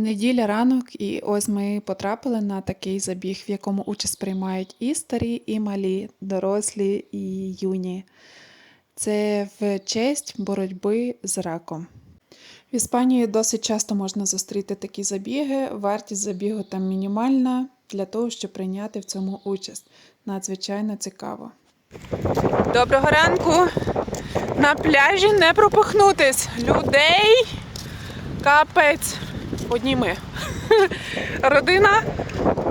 Неділя ранок, і ось ми потрапили на такий забіг, в якому участь приймають і старі, і малі, дорослі і юні. Це в честь боротьби з раком. В Іспанії досить часто можна зустріти такі забіги. Вартість забігу там мінімальна для того, щоб прийняти в цьому участь. Надзвичайно цікаво. Доброго ранку! На пляжі не пропахнутись. Людей капець. Одні ми. Родина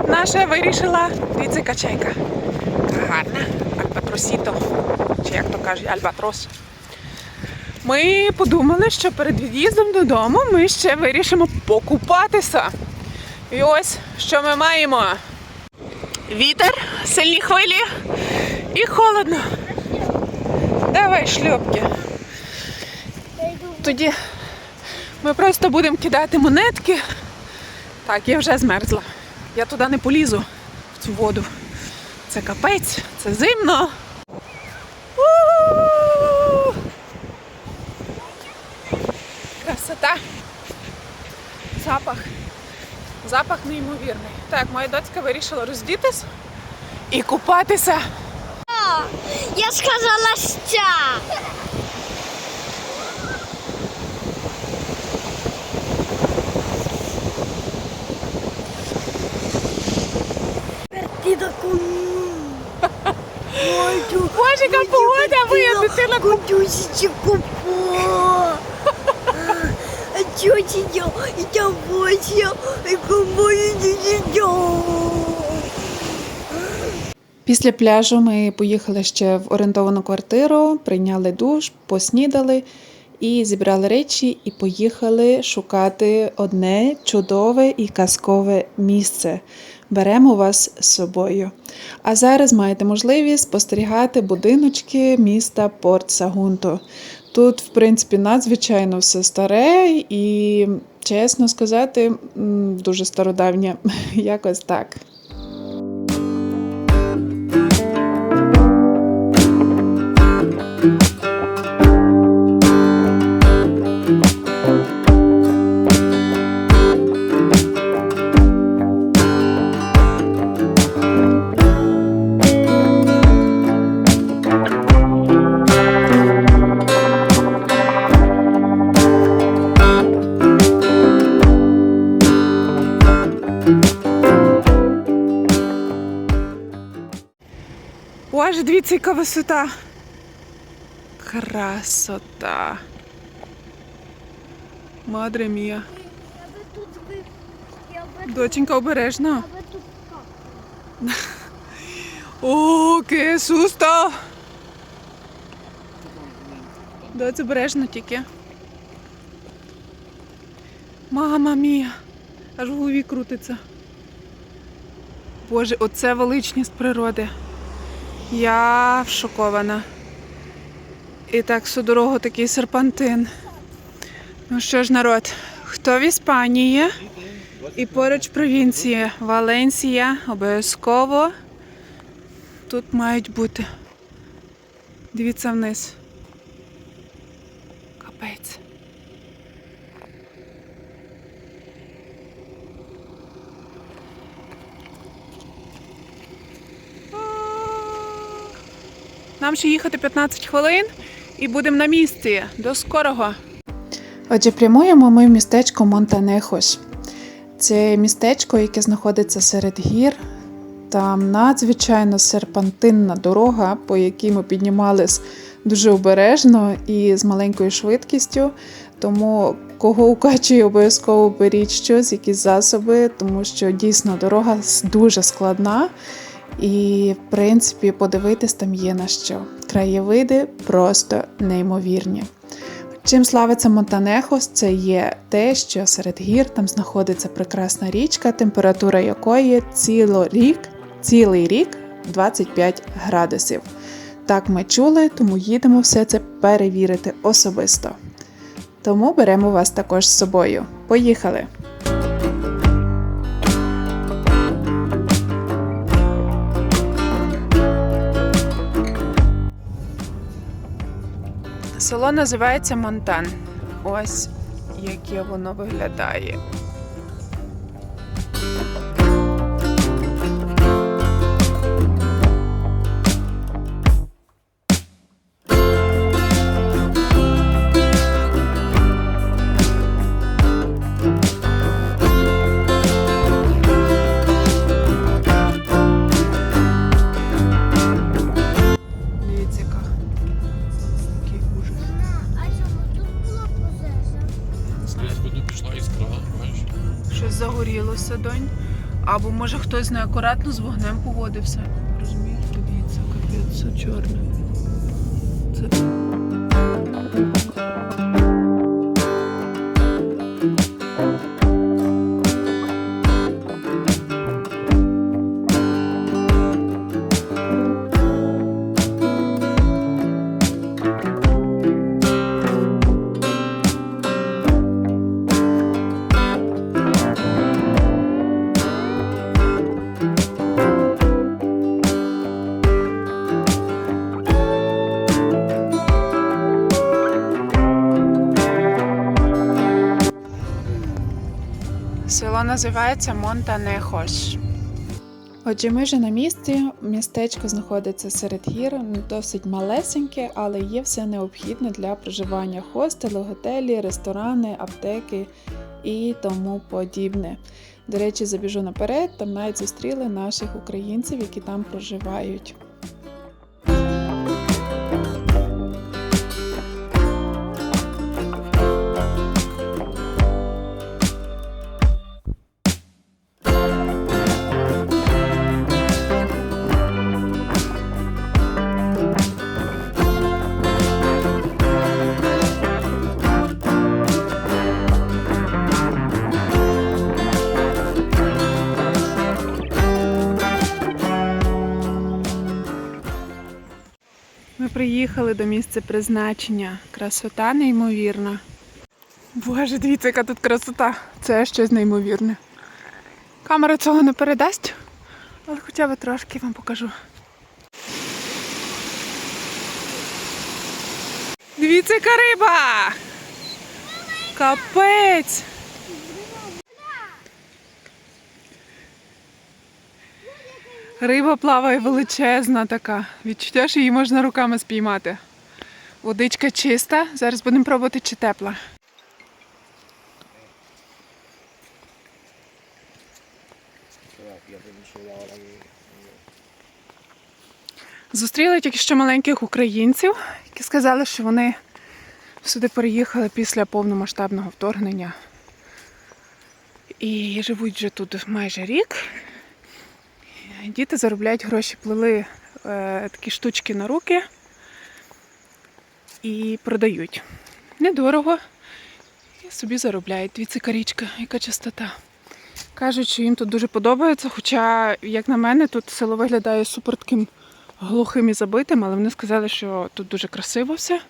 наша вирішила. Дивіться, яка чайка. Яка Гарна. Альбатросіто. Чи як то кажуть, альбатрос. Ми подумали, що перед від'їздом додому ми ще вирішимо покупатися. І ось що ми маємо. Вітер, сильні хвилі і холодно. Давай шльопки. Тоді ми просто будемо кидати монетки. Так, я вже змерзла. Я туди не полізу в цю воду. Це капець, це зимно. У! Красота. Запах. Запах неймовірний. Так, моя дочка вирішила роздітись і купатися. Я сказала ща. Таку. Боже, яка погода, моя дитина Кудюсича купа. А тетя, я бося, и кумою не Після пляжу ми поїхали ще в орендовану квартиру, прийняли душ, поснідали і зібрали речі, і поїхали шукати одне чудове і казкове місце. Беремо вас з собою. А зараз маєте можливість спостерігати будиночки міста Порт Сагунто. Тут, в принципі, надзвичайно все старе і, чесно сказати, дуже стародавнє. Якось так. Дивіться, яка висота. Красота. Мадре мія. Доченька, обережно. О, ке сусто. Доць, обережно тільки. Мама мія. Аж в голові крутиться. Боже, оце величність природи. Я шокована. І так всю дорогу такий серпантин. Ну що ж, народ, хто в Іспанії і поруч провінції Валенсія, обов'язково тут мають бути. Дивіться вниз. Капець. Нам ще їхати 15 хвилин і будемо на місці. До скорого. Отже, прямуємо ми в містечко Монтанехос. Це містечко, яке знаходиться серед гір. Там надзвичайно серпантинна дорога, по якій ми піднімались дуже обережно і з маленькою швидкістю. Тому кого укачує, обов'язково беріть щось, якісь засоби, тому що дійсно дорога дуже складна. І, в принципі, подивитись там є на що. Краєвиди просто неймовірні. Чим славиться Монтанехос, це є те, що серед гір там знаходиться прекрасна річка, температура якої ціло рік, цілий рік 25 градусів. Так ми чули, тому їдемо все це перевірити особисто. Тому беремо вас також з собою. Поїхали! Село називається Монтан. Ось яке воно виглядає. Загорілося донь. Або може хтось неакуратно з вогнем поводився. Розумієш, дивіться, капець, все чорне. Це... називається Монтанехош. Отже, ми вже на місці. Містечко знаходиться серед гір, досить малесеньке, але є все необхідне для проживання: хостели, готелі, ресторани, аптеки і тому подібне. До речі, забіжу наперед, там навіть зустріли наших українців, які там проживають. Приїхали до місця призначення. Красота неймовірна. Боже, дивіться, яка тут красота. Це щось неймовірне. Камера цього не передасть, але хоча б трошки вам покажу. Дивіться, яка риба! Капець! Риба плаває величезна така. Відчуття, що її можна руками спіймати. Водичка чиста. Зараз будемо пробувати, чи тепла. Зустріли тільки що маленьких українців, які сказали, що вони сюди переїхали після повномасштабного вторгнення. І живуть вже тут майже рік. Діти заробляють гроші, плели е, такі штучки на руки і продають. Недорого. І собі заробляють. Дивіться, яка річка, яка чистота. Кажуть, що їм тут дуже подобається, хоча, як на мене, тут село виглядає супер таким глухим і забитим, але вони сказали, що тут дуже красиво все.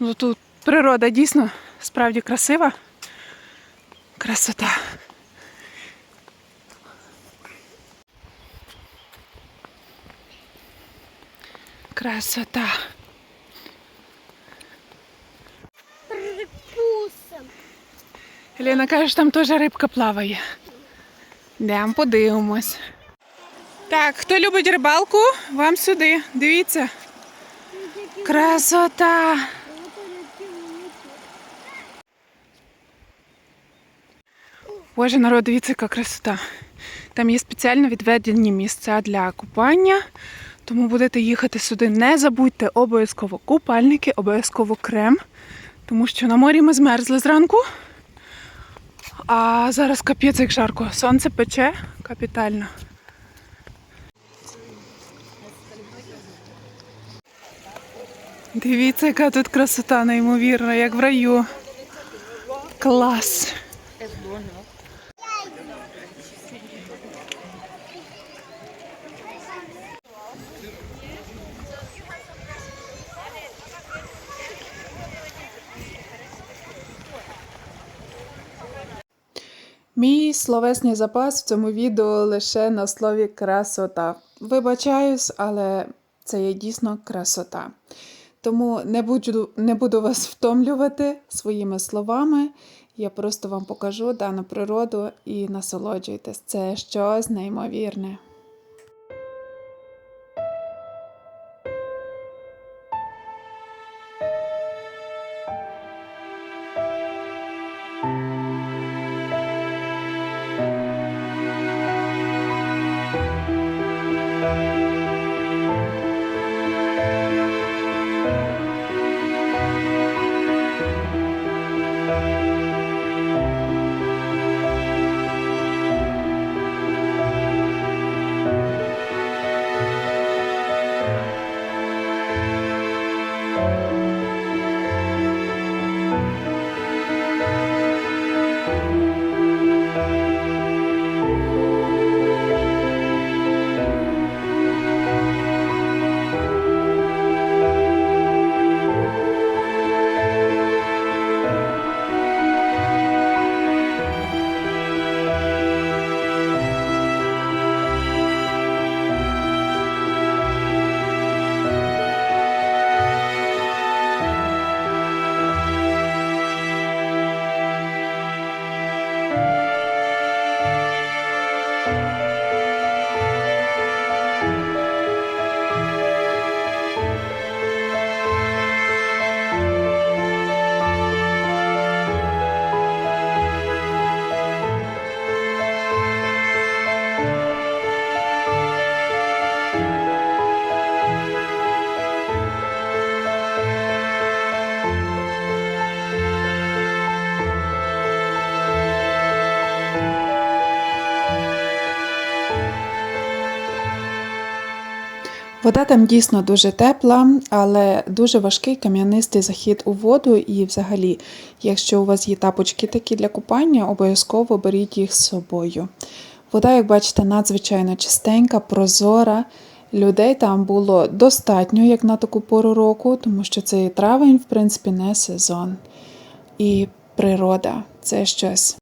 Ну, тут природа дійсно справді красива. Красота. Красота. Прикусом. Елена каже, що там теж рибка плаває. Йдемо подивимось. Так, хто любить рибалку, вам сюди. Дивіться. Красота. Боже, народ, дивіться, яка красота. Там є спеціально відведені місця для купання. Тому будете їхати сюди, не забудьте обов'язково купальники, обов'язково крем. Тому що на морі ми змерзли зранку. А зараз капець як жарко. Сонце пече капітально. Дивіться, яка тут красота неймовірна, як в раю. Клас. Мій словесний запас в цьому відео лише на слові красота. Вибачаюсь, але це є дійсно красота. Тому не буду, не буду вас втомлювати своїми словами. Я просто вам покажу дану природу і насолоджуйтесь. Це щось неймовірне. Вода там дійсно дуже тепла, але дуже важкий кам'янистий захід у воду. І взагалі, якщо у вас є тапочки такі для купання, обов'язково беріть їх з собою. Вода, як бачите, надзвичайно чистенька, прозора. Людей там було достатньо, як на таку пору року, тому що цей травень, в принципі, не сезон. І природа це щось.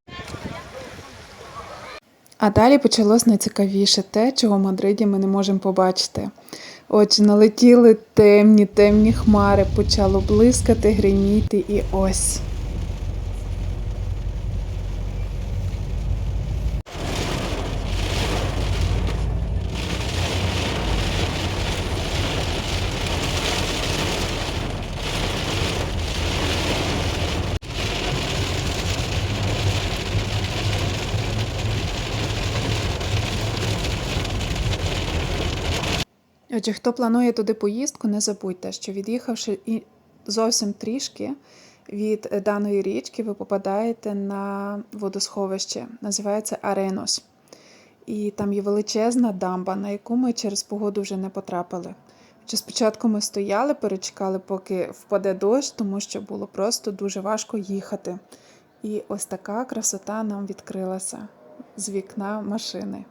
А далі почалось найцікавіше те, чого в Мадриді ми не можемо побачити. Отже, налетіли темні, темні хмари, почало блискати, гриміти, і ось. Отже, хто планує туди поїздку, не забудьте, що від'їхавши і зовсім трішки від е, даної річки, ви попадаєте на водосховище, називається Аренос. І там є величезна дамба, на яку ми через погоду вже не потрапили. Чи спочатку ми стояли, перечекали, поки впаде дощ, тому що було просто дуже важко їхати. І ось така красота нам відкрилася з вікна машини.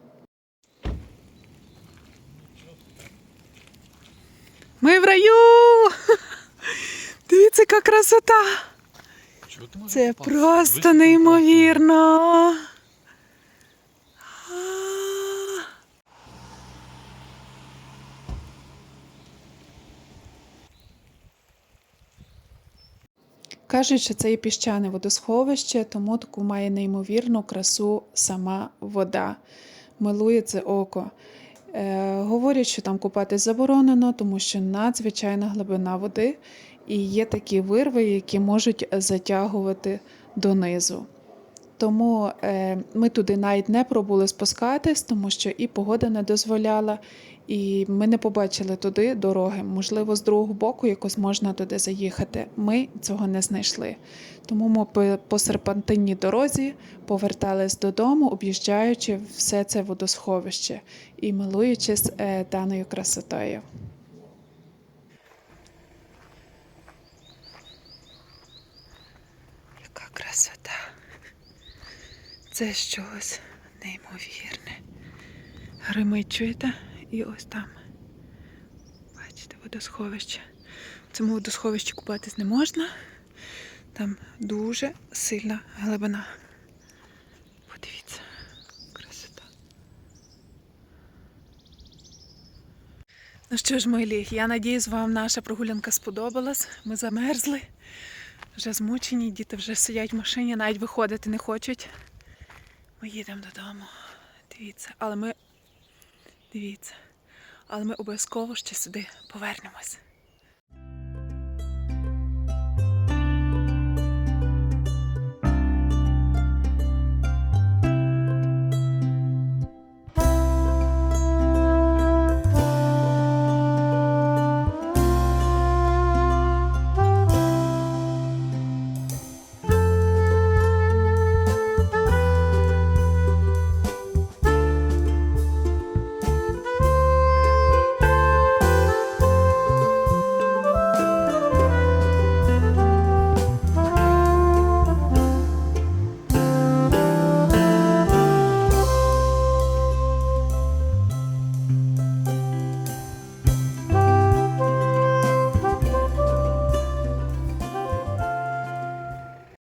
Ми в раю! Дивіться, яка красота! Це просто неймовірно. Кажуть, що це і піщане водосховище, тому таку має неймовірну красу сама вода. Милує це око. Е, говорять, що там купатись заборонено, тому що надзвичайна глибина води і є такі вирви, які можуть затягувати донизу. Тому е, ми туди навіть не пробули спускатись, тому що і погода не дозволяла, і ми не побачили туди дороги. Можливо, з другого боку якось можна туди заїхати. Ми цього не знайшли. Тому ми по, серпантинній дорозі повертались додому, об'їжджаючи все це водосховище і милуючись е, даною красотою. Яка красота! Це щось неймовірне. Гримить, чуєте? І ось там. Бачите, водосховище. В цьому водосховищі купатись не можна. Там дуже сильна глибина. Подивіться, красота. Ну що ж, милі, я надіюсь, вам наша прогулянка сподобалась. Ми замерзли, вже змучені, діти вже сидять в машині, навіть виходити не хочуть. Ми їдемо додому. Дивіться, але ми. Дивіться. Але ми обов'язково ще сюди повернемось.